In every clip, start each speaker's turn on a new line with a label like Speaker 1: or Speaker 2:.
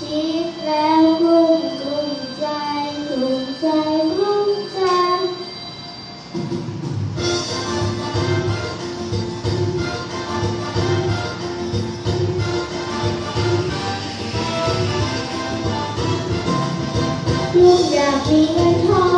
Speaker 1: คิดแล้วกลุ้มกลุ้มใจกลุ้มใจกลุ้มใจลูกอยากมีเงินทอง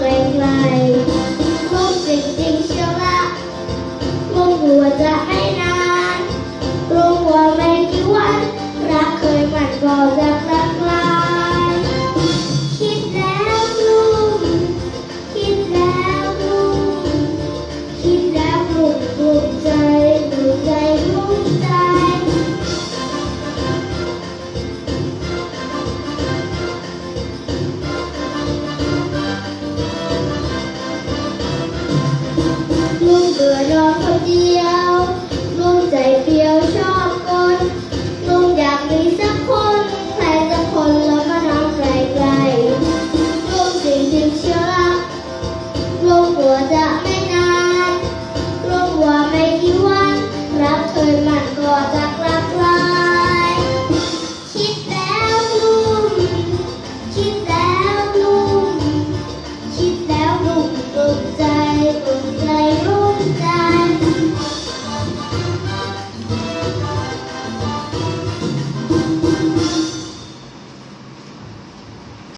Speaker 1: ใ来，梦ใคร่พูดจ